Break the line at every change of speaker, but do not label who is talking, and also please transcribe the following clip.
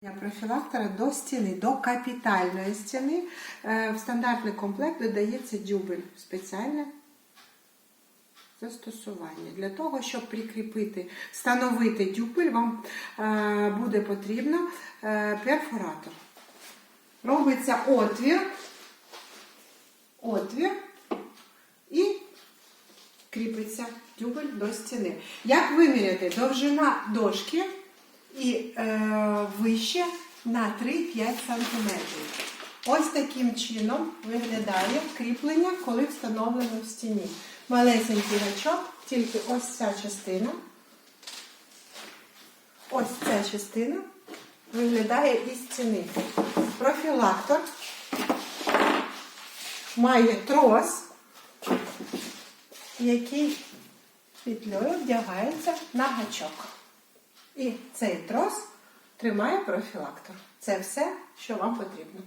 Профілактора до стіни, до капітальної стіни. Е, В стандартний комплект додається дюбель спеціальне застосування. Для того, щоб прикріпити, встановити дюбель, вам е, буде потрібно е, перфоратор. Робиться отвір, отвір і кріпиться дюбель до стіни. Як виміряти? Довжина дошки і е, вище на 3-5 см. Ось таким чином виглядає кріплення, коли встановлено в стіні. Малесенький гачок, тільки ось ця частина. Ось ця частина виглядає із стіни. Профілактор має трос, який петлею вдягається на гачок. І цей трос тримає профілактор. Це все, що вам потрібно.